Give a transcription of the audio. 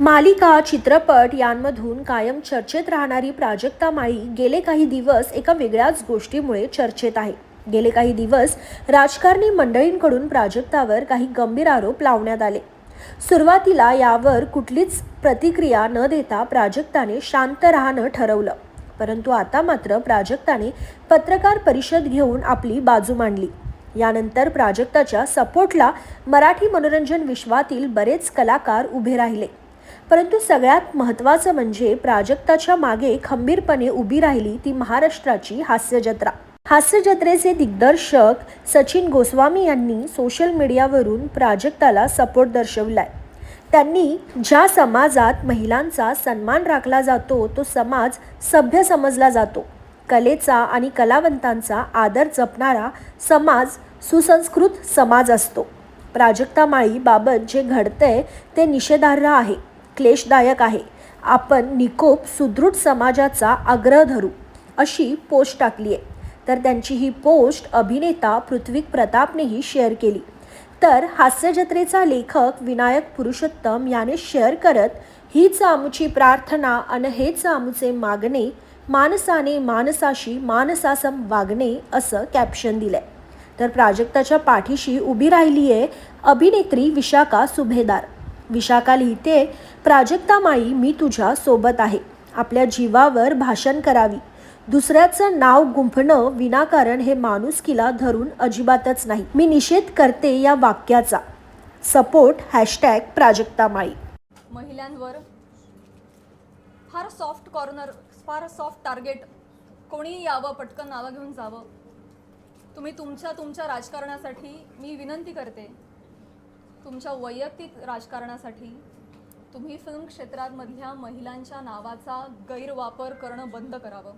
मालिका चित्रपट यांमधून कायम चर्चेत राहणारी प्राजक्ता माळी गेले काही दिवस एका वेगळ्याच गोष्टीमुळे चर्चेत आहे. गेले काही दिवस राजकारणी मंडळींकडून प्राजक्तावर काही गंभीर आरोप लावण्यात आले. सुरुवातीला यावर कुठलीच प्रतिक्रिया न देता प्राजक्ताने शांत राहणं ठरवलं. परंतु आता मात्र प्राजक्ताने पत्रकार परिषद घेऊन आपली बाजू मांडली. यानंतर प्राजक्ताच्या सपोर्टला मराठी मनोरंजन विश्वातील बरेच कलाकार उभे राहिले. परंतु सगळ्यात महत्त्वाचं म्हणजे प्राजक्ताच्या मागे खंबीरपणे उभी राहिली ती महाराष्ट्राची हास्यजत्रा हास्यजत्रेचे दिग्दर्शक सचिन गोस्वामी यांनी सोशल मीडियावरून प्राजक्ताला सपोर्ट दर्शवलाय. त्यांनी ज्या समाजात महिलांचा सन्मान राखला जातो तो समाज सभ्य समजला जातो. कलेचा आणि कलावंतांचा आदर जपणारा समाज सुसंस्कृत समाज असतो. प्राजक्ता माळीबाबत जे घडतंय ते निषेधार्ह आहे. क्लेशदायक आहे. आपण निकोप सुदृढ समाजाचा आग्रह धरू अशी पोस्ट टाकली आहे तर त्यांची ही पोस्ट अभिनेता पृथ्वी प्रतापनेही शेअर केली. तर हास्यजत्रेचा लेखक विनायक पुरुषोत्तम याने शेअर करत हीच आमची प्रार्थना अन हेच आमचे मागणे मानसाने मानसाशी माणसासम वागणे असं कॅप्शन दिलंय. तर प्राजक्ताच्या पाठीशी उभी राहिली आहे अभिनेत्री विशाखा सुभेदार. विशाखा लिहिते प्राजक्ता माई मी तुझ्या सोबत आहे. आपल्या जीवावर भाषण करावी. दुसऱ्याचं नाव गुंफणं विनाकारण हे माणुसकीला धरून अजिबातच नाही. मी निषेध करते या वाक्याचा. सपोर्ट हॅशटॅग प्राजक्ता माई महिलांवर फार सॉफ्ट कॉर्नर फार सॉफ्ट टार्गेट. कोणी यावं पटकन नावं घेऊन जावं. तुम्ही तुमच्या तुमच्या राजकारणासाठी मी विनंती करते. तुमच्या वैयक्तिक राजकारणासाठी तुम्ही फिल्म क्षेत्रामधल्या महिलांच्या नावाचा गैरवापर करणं बंद करावं.